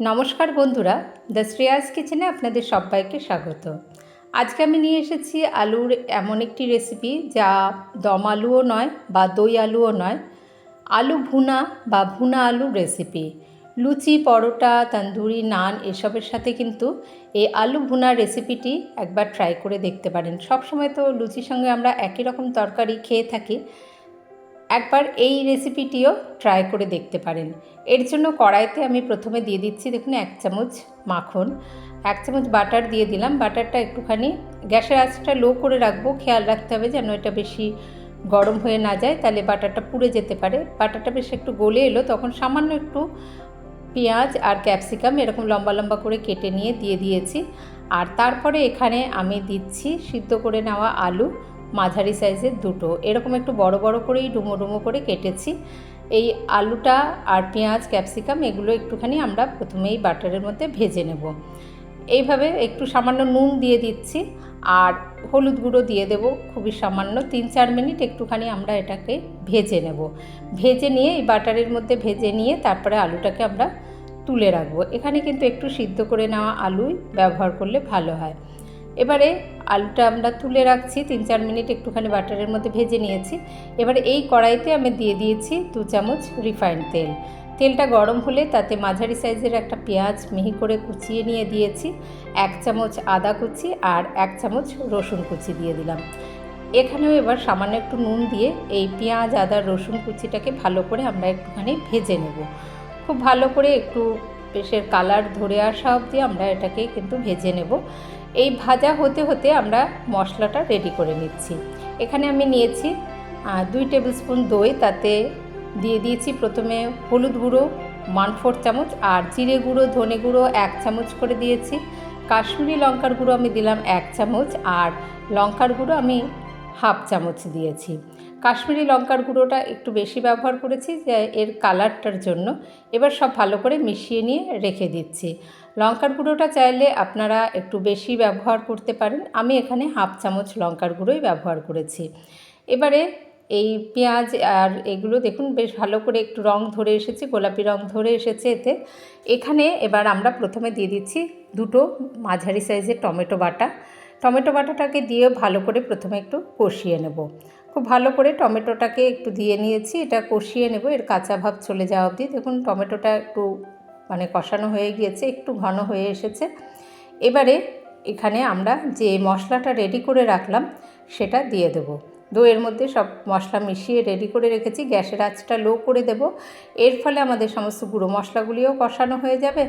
নমস্কার বন্ধুরা, দ্য শ্রেয়াস কিচেনে আপনাদের সবাইকে স্বাগত। আজকে আমি নিয়ে এসেছি আলুর এমন একটি রেসিপি যা দম আলুও নয় বা দই আলুও নয়, আলু ভুনা বা ভুনা আলু রেসিপি লুচি, পরোটা, তন্দুরি, নান এসবের সাথে কিন্তু এই আলু ভুনা রেসিপিটি একবার ট্রাই করে দেখতে পারেন। সবসময় তো লুচির সঙ্গে আমরা একই রকম তরকারি খেয়ে থাকি একবার এই রেসিপিটিও ট্রাই করে দেখতে পারেন। এর জন্য কড়াইতে আমি প্রথমে দিয়ে দিচ্ছি দেখুন এক চামচ মাখন, এক চামচ বাটার দিয়ে দিলাম। বাটারটা একটুখানি, গ্যাসের আঁচটা লো করে রাখব। খেয়াল রাখতে হবে যেন এটা বেশি গরম হয়ে না যায়, তাহলে বাটারটা পুড়ে যেতে পারে। বাটারটা বেশ একটু গলে এলো, তখন সামান্য একটু পেঁয়াজ আর ক্যাপসিকাম এরকম লম্বা লম্বা করে কেটে নিয়ে দিয়ে দিয়েছি। আর তারপরে এখানে আমি দিচ্ছি সিদ্ধ করে নেওয়া আলু। মাঝারি সাইজের দুটো। এরকম একটু বড় বড় করেই ডুমো ডুমো করে কেটেছি। এই আলুটা আর পেঁয়াজ, ক্যাপসিকাম এগুলো একটুখানি আমরা প্রথমেই বাটারের মধ্যে ভেজে নেব। এইভাবে একটু সামান্য নুন দিয়ে দিচ্ছি আর হলুদ গুঁড়ো দিয়ে দেব। খুবই সামান্য তিন চার মিনিট একটুখানি আমরা এটাকে ভেজে নেব। ভেজে নিয়ে এই বাটারের মধ্যে ভেজে নিয়ে তারপরে আলুটাকে আমরা তুলে রাখব। এখানে কিন্তু একটু সিদ্ধ করে নেওয়া আলুই ব্যবহার করলে ভালো হয়। এবারে আলুটা আমরা তুলে রাখছি, তিন চার মিনিট একটুখানি বাটারের মধ্যে ভেজে নিয়েছি। এবারে এই কড়াইতে আমি দিয়ে দিয়েছি দু চামচ রিফাইন্ড তেল। তেলটা গরম হলে তাতে মাঝারি সাইজের একটা পেঁয়াজ মিহি করে কুচিয়ে নিয়ে দিয়েছি, এক চামচ আদা কুচি আর এক চামচ রসুন কুচি দিয়ে দিলাম। এখানেও এবার সামান্য একটু নুন দিয়ে এই পেঁয়াজ, আদা, রসুন কুচিটাকে ভালো করে আমরা একটুখানি ভেজে নেব। খুব ভালো করে একটু পেশের কালার ধরে আসা অবধি আমরা এটাকে কিন্তু ভেজে নেব। এই ভাজা হতে হতে আমরা মশলাটা রেডি করে নিচ্ছি। এখানে আমি নিয়েছি দুই টেবিল স্পুন দই, তাতে দিয়ে দিয়েছি প্রথমে হলুদ গুঁড়ো ওয়ান ফোর চামচ, আর জিরে গুঁড়ো, ধনে গুঁড়ো এক চামচ করে দিয়েছি। কাশ্মীরি লঙ্কার গুঁড়ো আমি দিলাম এক চামচ, আর লঙ্কার গুঁড়ো আমি হাফ চামচ দিয়েছি। কাশ্মীরি লঙ্কার গুঁড়োটা একটু বেশি ব্যবহার করেছি, যে এর কালারটার জন্য। এবার সব ভালো করে মিশিয়ে নিয়ে রেখে দিচ্ছি। লঙ্কার গুঁড়োটা চাইলে আপনারা একটু বেশি ব্যবহার করতে পারেন। আমি এখানে হাফ চামচ লঙ্কার গুঁড়োই ব্যবহার করেছি। এবারে এই পেঁয়াজ আর এগুলো দেখুন, বেশ ভালো করে একটু রং ধরে এসেছে, গোলাপি রং ধরে এসেছে এতে। এখানে এবার আমরা প্রথমে দিয়ে দিচ্ছি দুটো মাঝারি সাইজের টমেটো বাটা। টমেটো বাটাটাকে দিয়ে ভালো করে প্রথমে একটু কষিয়ে নেব। খুব ভালো করে টমেটোটাকে একটু দিয়ে নিয়েছি, এটা কষিয়ে নেব, এর কাঁচা ভাব চলে যাওয়া অবধি। দেখুন, টমেটোটা একটু মানে কষানো হয়ে গিয়েছে, একটু ঘন হয়ে এসেছে। এবারে এখানে আমরা যে মশলাটা রেডি করে রাখলাম, সেটা দিয়ে দেবো। দইয়ের মধ্যে সব মশলা মিশিয়ে রেডি করে রেখেছি। গ্যাসের আঁচটা লো করে দেব। এর ফলে আমাদের সমস্ত গুঁড়ো মশলাগুলিও কষানো হয়ে যাবে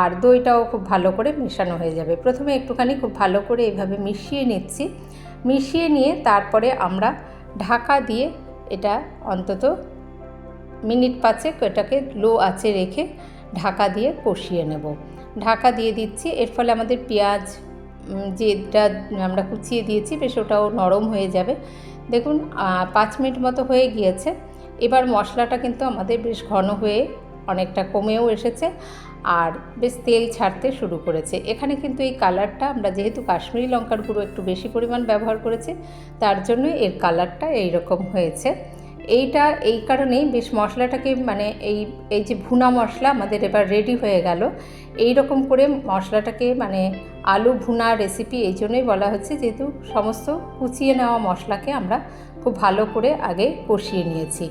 আর দইটাও খুব ভালো করে মেশানো হয়ে যাবে। প্রথমে একটুখানি খুব ভালো করে এইভাবে মিশিয়ে নিচ্ছি। মিশিয়ে নিয়ে তারপরে আমরা ঢাকা দিয়ে এটা অন্তত মিনিট পাঁচেক এটাকে লো আঁচে রেখে ঢাকা দিয়ে কষিয়ে নেব। ঢাকা দিয়ে দিচ্ছি, এর ফলে আমাদের পেঁয়াজ যেটা আমরা কুচিয়ে দিয়েছি বেশ ওটাও নরম হয়ে যাবে। দেখুন পাঁচ মিনিট মতো হয়ে গিয়েছে। এবার মশলাটা কিন্তু আমাদের বেশ ঘন হয়ে অনেকটা কমেও এসেছে আর বেশ তেল ছাড়তে শুরু করেছে। এখানে কিন্তু এই কালারটা আমরা যেহেতু কাশ্মীরি লঙ্কার গুঁড়ো একটু বেশি পরিমাণ ব্যবহার করেছি, তার জন্য এর কালারটা এইরকম হয়েছে। এইটা, এই কারণেই বেশ মশলাটাকে মানে এই এই যে ভুনা মশলা আমাদের এবার রেডি হয়ে গেল। এই রকম করে মশলাটাকে মানে আলু ভুনা রেসিপি এই জন্যই বলা হচ্ছে, যেহেতু সমস্ত কুচিয়ে নেওয়া মশলাকে আমরা খুব ভালো করে আগে কষিয়ে নিয়েছি।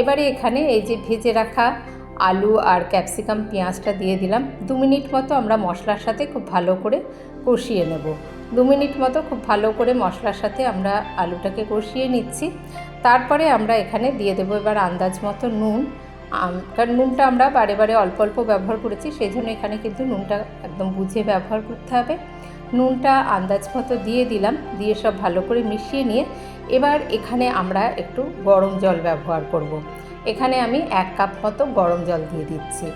এবারে এখানে এই যে ভেজে রাখা আলু আর ক্যাপসিকাম পেঁয়াজটা দিয়ে দিলাম। দু মিনিট মতো আমরা মশলার সাথে খুব ভালো করে কষিয়ে নেব। দু মিনিট মতো খুব ভালো করে মশলার সাথে আমরা আলুটাকে কষিয়ে নিচ্ছি। তারপরে আমরা এখানে দিয়ে দেবো এবার আন্দাজ মতো নুন। কারণ নুনটা আমরা বারে বারে অল্প অল্প ব্যবহার করেছি সেই জন্য এখানে কিন্তু নুনটা একদম বুঝে ব্যবহার করতে হবে। নুনটা আন্দাজ মতো দিয়ে দিলাম, দিয়ে সব ভালো করে মিশিয়ে নিয়ে এবার এখানে আমরা একটু গরম জল ব্যবহার করব। এখানে আমি এক কাপ মতো গরম জল দিয়ে দিচ্ছি।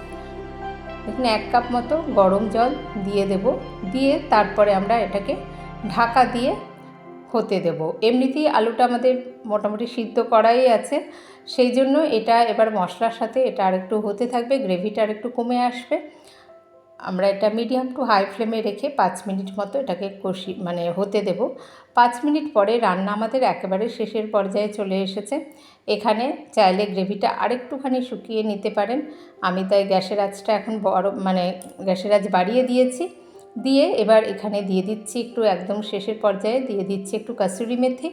এখানে এক কাপ মতো গরম জল দিয়ে দেব। দিয়ে তারপরে আমরা এটাকে ঢাকা দিয়ে হতে দেব। এমনিতেই আলুটা আমাদের মোটামুটি সিদ্ধ করাই আছে। সেই জন্য এটা এবার মশলার সাথে এটা আরেকটু হতে থাকবে, গ্রেভিটা আরেকটু কমে আসবে। আমরা এটা মিডিয়াম টু হাই ফ্লেমে রেখে পাঁচ মিনিট মতো এটাকে কষি মানে হতে দেব। পাঁচ মিনিট পরে রান্না আমাদের একেবারে শেষের পর্যায়ে চলে এসেছে। এখানে চাইলে গ্রেভিটা আরেকটুখানি শুকিয়ে নিতে পারেন। আমি তাই গ্যাসের আঁচটা এখন বড় মানে গ্যাসের আঁচ বাড়িয়ে দিয়েছি। দিয়ে এবার এখানে দিয়ে দিচ্ছি একটু একদম শেষের পর্যায়ে দিয়ে দিচ্ছি একটু কাসুরি মেথি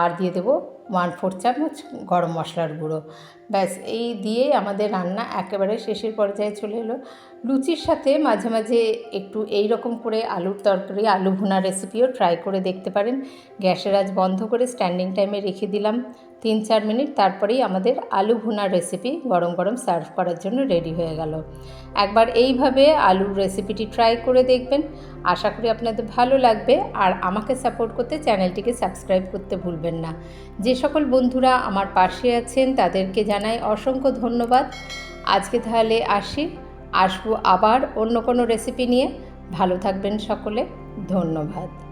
আর দিয়ে দেবো ওয়ান ফোর চামচ গরম মশলার গুঁড়ো। ব্যাস, এই দিয়ে আমাদের রান্না একেবারে শেষের পর্যায়ে চলে এলো। লুচির সাথে মাঝে মাঝে একটু এই রকম করে আলুর তরকারি, আলু ভুনা রেসিপিও ট্রাই করে দেখতে পারেন। গ্যাসের আজ বন্ধ করে স্ট্যান্ডিং টাইমে রেখে দিলাম। তিন চার মিনিট তারপরেই আমাদের আলু ভুনা রেসিপি গরম গরম সার্ভ করার জন্য রেডি হয়ে গেল। একবার এইভাবে আলুর রেসিপিটি ট্রাই করে দেখবেন। আশা করি আপনাদের ভালো লাগবে। আর আমাকে সাপোর্ট করতে চ্যানেলটিকে সাবস্ক্রাইব করতে ভুলবেন না। যে সকল বন্ধুরা আমার পাশে আছেন, তাদেরকে জানাই অসংখ্য ধন্যবাদ। আজকে তাহলে আসি। আসব আবার অন্য কোনো রেসিপি নিয়ে। ভালো থাকবেন সকলে। ধন্যবাদ।